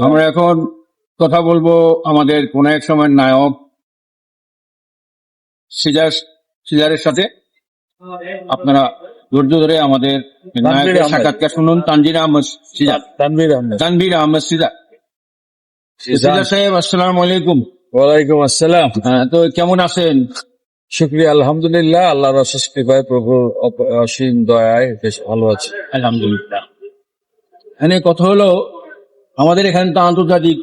আমরা এখন কথা বলব আমাদের কোন এক সময়ের নায়ক সিজার সিজারের সাথে। আপনারা ধৈর্য ধরে আমাদের নায়কের সাক্ষাৎকার শুনুন। তানজির আহমদ সিজার। তানভীর আহমেদ। তানভীর আহমদ সিজার। সিজার। সাহেব আসসালামু আলাইকুম। ওয়ালাইকুম আসসালাম। হ্যাঁ, তো কেমন আছেন? শুক্রিয়া আলহামদুলিল্লাহ। আল্লাহর অশেষ কৃপায় প্রভুর অসীম দয়ায় বেশ ভালো আছে। আলহামদুলিল্লাহ। এখানে কথা হলো আমাদের এখানে তো আন্তর্জাতিক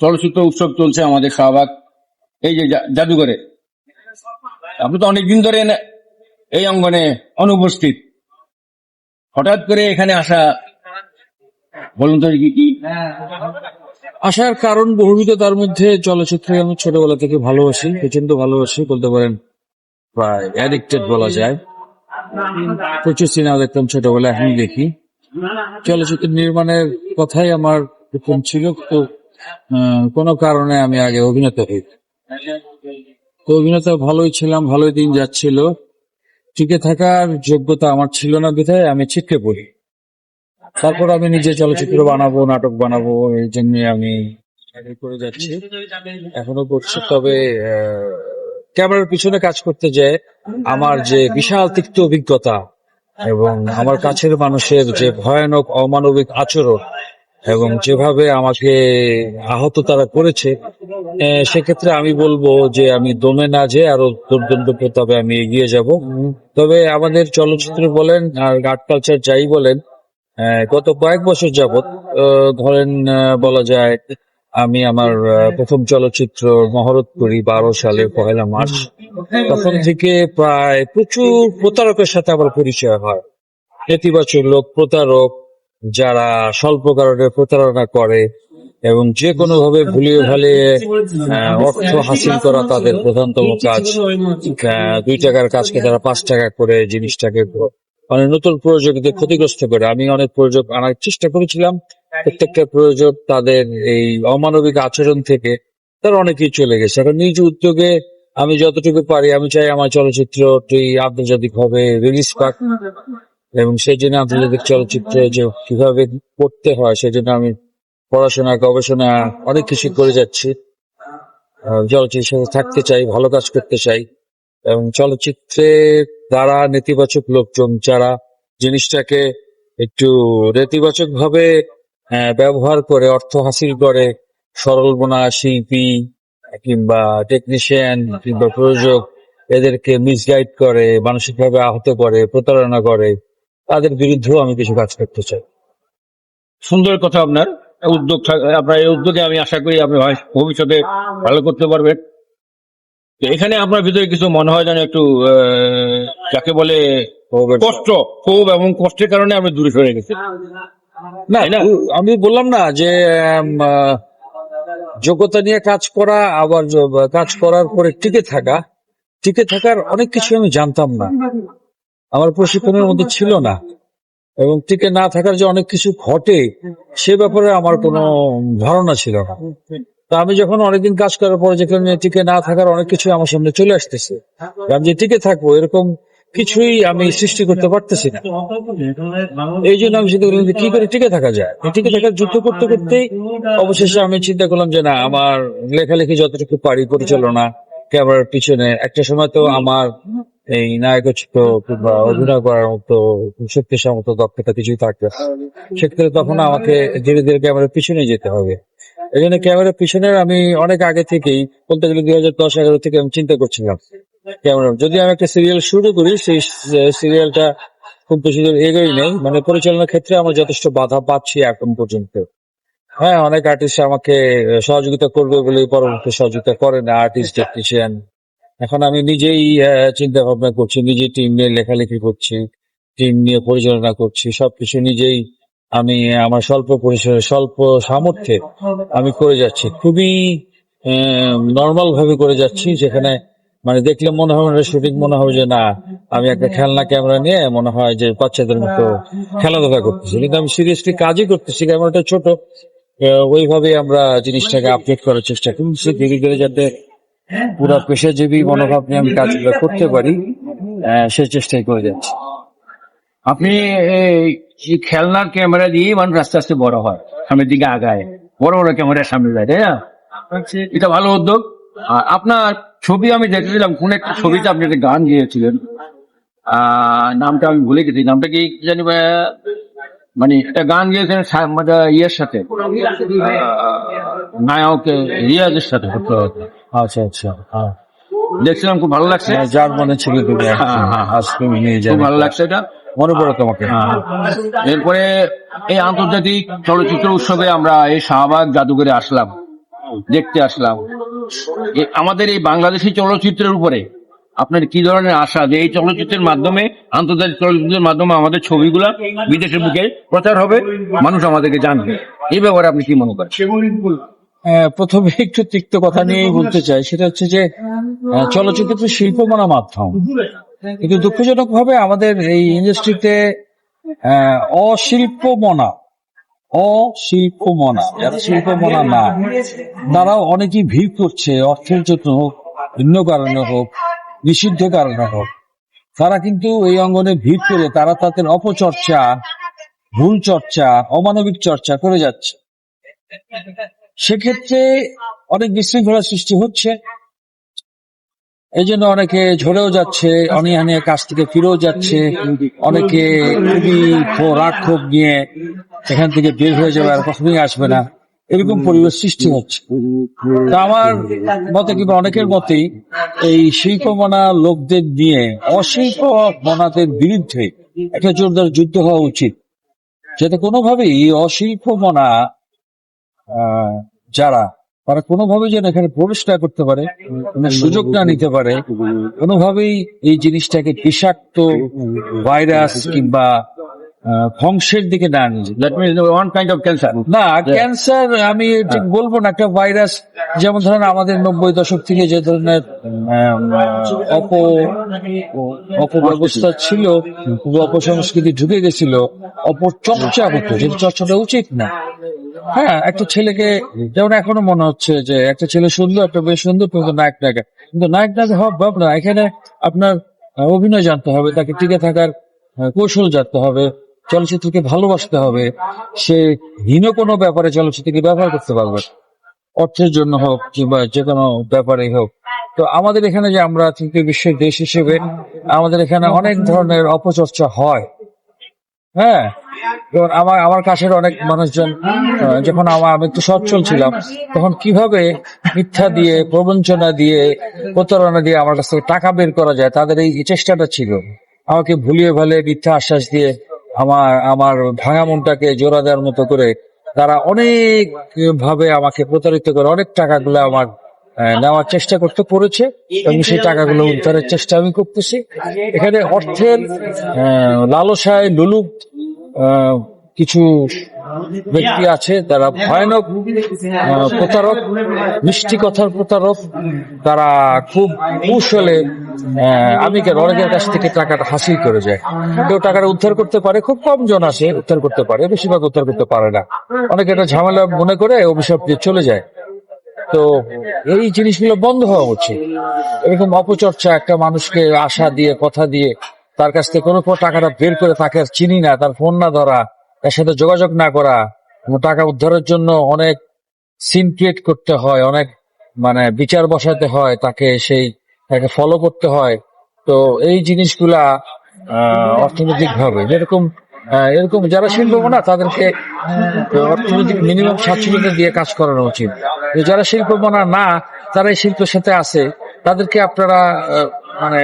চলচ্চিত্র উৎসব চলছে আমাদের শাহবাগ। এই যে জাদুঘরে। আপনি তো অনেকদিন ধরে এই অঙ্গনে অনুপস্থিত। হঠাৎ করে এখানে আসা বলুন তো কি? আসার কারণ বহুবিধ, তার মধ্যে চলচ্চিত্রে আমি ছোটবেলা থেকে ভালোবাসি প্রচণ্ড ভালোবাসি, বলতে পারেন প্রায় অ্যাডিক্টেড বলা যায়। প্রচুর সিনেমা দেখতাম ছোটবেলা এখন দেখি। চলচ্চিত্র নির্মাণের কথাই আমার প্রথম ছিল তো কোনো কারণে আমি আগে অভিনেতা হই। তো অভিনেতা ভালোই ছিলাম, ভালোই দিন যাচ্ছিল। টিকে থাকার যোগ্যতা আমার ছিল না বিধায় আমি ছিটকে পড়ি। তারপর আমি নিজে চলচ্চিত্র বানাবো, নাটক বানাবো, এই জন্য আমি করে যাচ্ছি। এখনও করছি, তবে ক্যামেরার পিছনে কাজ করতে যায় আমার যে বিশাল তিক্ত অভিজ্ঞতা এবং আমার কাছের মানুষের যে ভয়ানক অমানবিক আচরণ এবং যেভাবে আমাকে আহত তারা করেছে সেক্ষেত্রে আমি বলব যে আমি দমে না যে আরও দুর্দণ্ড তবে আমি এগিয়ে যাব। তবে আমাদের চলচ্চিত্র বলেন আর আর্ট কালচার যাই বলেন গত কয়েক বছর যাবৎ ধরেন বলা যায় আমি আমার প্রথম চলচ্চিত্র মহরত করি বারো সালে পহেলা মার্চ। তখন থেকে প্রায় প্রচুর প্রতারকের সাথে আমার পরিচয় হয়। নেতিবাচক লোক, প্রতারক যারা স্বল্প কারণে প্রতারণা করে এবং যে কোনো ভাবে ভুলিয়ে ভালিয়ে অর্থ হাসিল করা তাদের প্রধানতম কাজ দুই টাকার কাজকে তারা পাঁচ টাকা করে জিনিসটাকে মানে নতুন প্রয়োজকদের ক্ষতিগ্রস্ত করে। আমি অনেক প্রয়োজক আনার চেষ্টা করেছিলাম। প্রত্যেকটা প্রয়োজক তাদের এই অমানবিক আচরণ থেকে তার অনেকেই চলে গেছে। এখন নিজ উদ্যোগে আমি যতটুকু পারি, আমি চাই আমার চলচ্চিত্রটি আন্তর্জাতিক ভাবে রিলিজ পাক। এবং সেই জন্য আন্তর্জাতিক চলচ্চিত্রে যে কীভাবে করতে হয় সেই জন্য আমি পড়াশোনা, গবেষণা অনেক কিছু করে যাচ্ছি। চলচ্চিত্রের সাথে থাকতে চাই, ভালো কাজ করতে চাই এবং চলচ্চিত্রে দ্বারা নেতিবাচক লোকজন, যারা জিনিসটাকে একটু নেতিবাচক ভাবে ব্যবহার করে, অর্থ হাসিল করে, সরল বোনা, শিল্পী কিংবা টেকনিশিয়ান কিংবা প্রযোজক, এদেরকে মিসগাইড করে, মানসিকভাবে আহত করে, প্রতারণা করে তাদের বিরুদ্ধেও আমি কিছু কাজ করতে চাই। সুন্দর কথা আপনার। উদ্যোগ আপনার এই উদ্যোগে আমি আশা করি আপনি ভবিষ্যতে ভালো করতে পারবেন। এখানে আপনার ভিতরে কিছু মনে হয় যেন একটু যাকে বলে কষ্ট ক্ষোভ এবং কষ্টের কারণে আপনি দূরে সরে গেছেন। না না? আমি বললাম না যে যোগ্যতা নিয়ে কাজ করা আবার কাজ করার পরে টিকে থাকা টিকে থাকার অনেক কিছু আমি জানতাম না। আমার প্রশিক্ষণের মধ্যে ছিল না। এবং টিকে না থাকার যে অনেক কিছু ঘটে, সে ব্যাপারে আমার কোনো ধারণা ছিল না। তা আমি যখন অনেকদিন কাজ করার পরে যেখানে টিকে না থাকার অনেক কিছু আমার সামনে চলে আসতেছে, আমি যে টিকে থাকব এরকম কিছুই আমি সৃষ্টি করতে পারতেছি না। এই জন্য আমি চিন্তা করলাম কি করে টিকে থাকা যায়? টিকে থাকার যুদ্ধ করতে করতেই অবশেষে আমি চিন্তা করলাম যে না, আমার লেখালেখি যতটুকু পারি পরিচালনা, ক্যামেরার পিছনে। একটা সময় তো আমার এই নায়কচিত্র কিংবা অভিনয় করার মতো শক্তিশালী মতো দক্ষতা কিছুই থাকবে সেক্ষেত্রে তখন আমাকে ধীরে ধীরে ক্যামেরার পিছনে যেতে হবে। এই জন্য ক্যামেরার পিছনে আমি অনেক আগে থেকেই, বলতে গেলে দুই হাজার দশ এগারো থেকে আমি চিন্তা করছিলাম। ক্যামেরা, যদি আমি একটা সিরিয়াল শুরু করি, সেই সিরিয়ালটা খুব বেশি দূর এগোই নেই। মানে পরিচালনার ক্ষেত্রে আমরা যথেষ্ট বাধা পাচ্ছি এখন পর্যন্ত। হ্যাঁ অনেক আর্টিস্ট আমাকে সহযোগিতা করবে বলে পরবর্তী সহযোগিতা করে না আর্টিস্ট টেকনিশিয়ান এখন আমি নিজেই চিন্তা ভাবনা করছি নিজে টিম নিয়ে লেখালেখি করছি টিম নিয়ে পরিচালনা করছি, সবকিছু নিজেই আমি, আমার স্বল্প পরিসরে, স্বল্প সামর্থ্যে আমি করে যাচ্ছি। খুবই নর্মাল ভাবে করে যাচ্ছি, যেখানে মানে দেখলে মনে হবে না শুটিং মনে হবে যে না, আমি একটা খেলনা ক্যামেরা নিয়ে মনে হয় যে বাচ্চাদের মতো খেলাধুলা করতেছি। কিন্তু আমি সিরিয়াসলি কাজই করতেছি ক্যামেরাটা ছোট ওইভাবে আমরা জিনিসটাকে আপডেট করার চেষ্টা করছি, ধীরে ধীরে যাতে পুরো পেশাজীবী মনোভাব নিয়ে আমি কাজগুলো করতে পারি। সে চেষ্টাই করে যাচ্ছি। আপনি এই খেলনার ক্যামেরা দিয়ে মানুষ আস্তে আস্তে বড় হয় সামনের দিকে আগায়। বড় বড় ক্যামেরার সামনে যায় তাই না? এটা ভালো উদ্যোগ। আর আপনার ছবি আমি দেখেছিলাম কোন একটা ছবিতে আপনি একটা গান গিয়েছিলেন। আহ, নামটা আমি ভুলে গেছি নামটা কি জানি মানে একটা গান গিয়েছিলেন মানে ইয়ের সাথে। নায়ক রিয়াজের সাথে আচ্ছা আচ্ছা হ্যাঁ দেখছিলাম খুব ভালো লাগছে। যার মনে ছিল হ্যাঁ, হ্যাঁ। নিয়ে যাবে। ভালো লাগছে এটা। মনে পড়ে তোমাকে। হ্যাঁ। এরপরে এই আন্তর্জাতিক চলচ্চিত্র উৎসবে আমরা এই শাহবাগ জাদুঘরে আসলাম দেখতে আসলাম। আমাদের এই বাংলাদেশি চলচ্চিত্রের উপরে আপনার কি ধরনের আশা যে এই চলচ্চিত্রের মাধ্যমে আন্তর্জাতিক চলচ্চিত্রের মাধ্যমে আমাদের ছবিগুলা বিদেশের বুকে প্রচার হবে মানুষ আমাদেরকে জানবে। এই ব্যাপারে আপনি কি মনে করেন? প্রথমে একটু তিক্ত কথা নিয়েই বলতে চাই। সেটা হচ্ছে যে চলচ্চিত্র শিল্প মানা মাধ্যম। কিন্তু দুঃখজনক ভাবে আমাদের এই ইন্ডাস্ট্রিতে অশিল্প মনা অশিল্প মনা যারা শিল্প মনা না তারাও অনেকেই ভিড় করছে অর্থের জন্য হোক ভিন্ন কারণে হোক নিষিদ্ধ কারণে হোক। তারা কিন্তু এই অঙ্গনে ভিড় করে তারা তাদের অপচর্চা ভুল চর্চা অমানবিক চর্চা করে যাচ্ছে। সেক্ষেত্রে অনেক বিশৃঙ্খলা সৃষ্টি হচ্ছে। এই জন্য অনেকে ঝরেও যাচ্ছে অনিহানে কাজ থেকে ফিরেও যাচ্ছে, অনেকে খুবই রাগ, ক্ষোভ নিয়ে এখান থেকে বের হয়ে যাবে আর কখনোই আসবে না। এরকম পরিবেশ সৃষ্টি হচ্ছে। তা আমার মতে কিংবা অনেকের মতেই এই শিল্প শিল্পমনা লোকদের নিয়ে, অশিল্প মনাদের বিরুদ্ধে একটা জোরদার যুদ্ধ হওয়া উচিত। যাতে কোনোভাবেই অশিল্প মনা যারা তারা কোনোভাবে যেন এখানে প্রবেশ না করতে পারে সুযোগ না নিতে পারে কোনোভাবেই এই জিনিসটাকে বিষাক্ত ভাইরাস কিংবা ধ্বংসের দিকে না ওয়ান কাইন্ড অফ ক্যান্সার না ক্যান্সার আমি ঠিক বলব না একটা ভাইরাস যেমন ধরেন আমাদের নব্বই দশক থেকে যে ধরনের অপ অপব্যবস্থা ছিল অপসংস্কৃতি ঢুকে গেছিল অপচর্চা হতো যে চর্চাটা উচিত না। হ্যাঁ একটা ছেলেকে যেমন এখনও মনে হচ্ছে যে একটা ছেলে সুন্দর, একটা বেশ সুন্দর, কিন্তু নায়ক নায়িকা। কিন্তু নায়ক নায়ক হওয়া ভাব না। এখানে আপনার অভিনয় জানতে হবে, তাকে টিকে থাকার কৌশল জানতে হবে, চলচ্চিত্রকে ভালোবাসতে হবে। সে হীন কোনো ব্যাপারে চলচ্চিত্রকে ব্যবহার করতে পারবে। অর্থের জন্য হোক কিংবা যে কোনো ব্যাপারে হোক। তো আমাদের এখানে যে আমরা তৃতীয় বিশ্বের দেশ হিসেবে, আমাদের এখানে অনেক ধরনের অপচর্চা হয়। হ্যাঁ আমার আমার কাছের অনেক মানুষজন যখন আমার আমি একটু সচ্ছল ছিলাম, তখন কীভাবে মিথ্যা দিয়ে, প্রবঞ্চনা দিয়ে, প্রতারণা দিয়ে আমার কাছ থেকে টাকা বের করা যায়, তাদের এই চেষ্টাটা ছিল। আমাকে ভুলিয়ে ভালে মিথ্যা আশ্বাস দিয়ে আমার আমার ভাঙা মনটাকে জোড়া দেওয়ার মতো করে তারা অনেক ভাবে আমাকে প্রতারিত করে, অনেক টাকাগুলো আমার নেওয়ার চেষ্টা করতে করেছে এবং সেই টাকাগুলো উদ্ধারের চেষ্টা আমি করতেছি। এখানে অর্থের লালসায় লুলুপ কিছু ব্যক্তি আছে তারা ভয়ানক প্রতারক, মিষ্টি কথার প্রতারক, তারা খুব কৌশলে আমি অনেকের কাছ থেকে টাকাটা হাসিল করে যায়। কেউ টাকাটা উদ্ধার করতে পারে, খুব কম জন আছে উদ্ধার করতে পারে, বেশিরভাগ উদ্ধার করতে পারে না। অনেকে এটা ঝামেলা মনে করে, অভিশাপ দিয়ে চলে যায়। তো এই জিনিসগুলো বন্ধ হওয়া উচিত। এরকম অপচর্চা, একটা মানুষকে আশা দিয়ে, কথা দিয়ে তার কাছ থেকে কোনো টাকাটা বের করে তাকে চিনি না, তার ফোন না ধরা, তার সাথে যোগাযোগ না করা টাকা উদ্ধারের জন্য অনেক সিন ক্রিয়েট করতে হয়, অনেক মানে বিচার বসাতে হয়, তাকে সেই তাকে ফলো করতে হয়। তো এই জিনিসগুলা অর্থনৈতিক ভাবে যেরকম এরকম যারা শিল্প না তাদেরকে অর্থনৈতিক মিনিমাম স্বাচ্ছন্দ্য দিয়ে কাজ করানো উচিত। যারা শিল্পমনা না, তারা এই শিল্পের সাথে আছে, তাদেরকে আপনারা মানে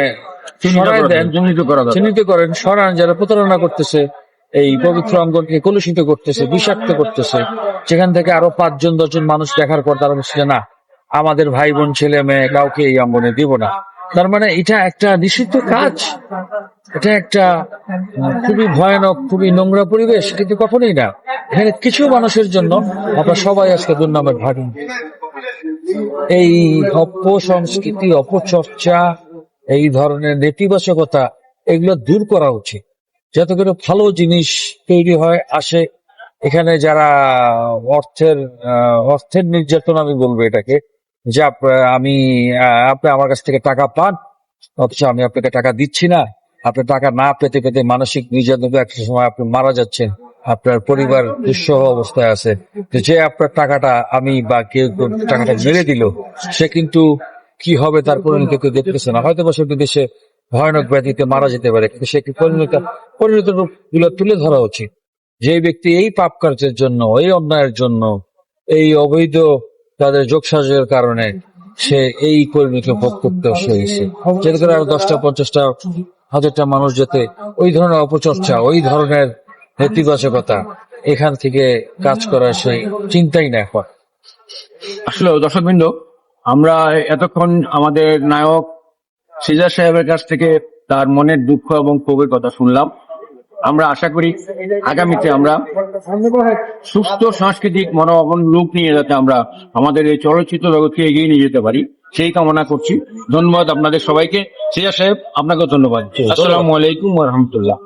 চিহ্নিত করেন সরান যারা প্রতারণা করতেছে এই পবিত্র অঙ্গনকে কলুষিত করতেছে বিষাক্ত করতেছে সেখান থেকে আরও পাঁচজন দশজন মানুষ দেখার পর তারা বলছে না আমাদের ভাই বোন ছেলে মেয়ে কাউকে এই অঙ্গনে দিব না। তার মানে এটা একটা নিষিদ্ধ কাজ। এটা একটা খুবই ভয়ানক খুবই নোংরা পরিবেশ কিন্তু কখনোই না। এখানে কিছু মানুষের জন্য আমরা সবাই আজকে দুর্নামের ভাগি। এই অপসংস্কৃতি অপচর্চা এই ধরনের নেতিবাচকতা এগুলো দূর করা উচিত। যাতে করে ভালো জিনিস তৈরি হয়, আসে। এখানে যারা অর্থের অর্থের নির্যাতন, আমি বলব এটাকে, যে আমি আপনি আমার কাছ থেকে টাকা পান, অথচ আমি আপনাকে টাকা দিচ্ছি না। আপনি টাকা না পেতে পেতে মানসিক নির্যাতন, একটা সময় আপনি মারা যাচ্ছেন। আপনার পরিবার দুঃসহ অবস্থায় আছে। যে আপনার টাকাটা আমি বা কেউ টাকাটা মেরে দিল, সে কিন্তু কি হবে তার পরিণতি কেউ দেখতেছে না। হয়তো বা সে কিন্তু সে ভয়ানক ব্যাধিতে মারা যেতে পারে, কিন্তু সে পরিণত পরিণত রূপগুলো তুলে ধরা উচিত। যে ব্যক্তি এই পাপ কার্যের জন্য, এই অন্যায়ের জন্য, এই অবৈধ তাদের যোগসাজের কারণে সে এই পরিণতি ভোগ করতে হয়েছে করে আরও দশটা, পঞ্চাশটা, হাজারটা মানুষ যাতে ওই ধরনের অপচর্চা, ওই ধরনের নেতিবাচকতা এখান থেকে কাজ করার সেই চিন্তাই না এখন আসলে দর্শকবৃন্দ আমরা এতক্ষণ আমাদের নায়ক সিজার সাহেবের কাছ থেকে তার মনের দুঃখ এবং ক্ষোভের কথা শুনলাম। আমরা আশা করি আগামীতে আমরা সুস্থ সাংস্কৃতিক মনোভাবন লোক নিয়ে যাতে আমরা আমাদের এই চলচ্চিত্র জগৎকে এগিয়ে নিয়ে যেতে পারি সেই কামনা করছি। ধন্যবাদ আপনাদের সবাইকে। সিজার সাহেব আপনাকেও ধন্যবাদ। আসসালামু আলাইকুম রহমতুল্লাহ।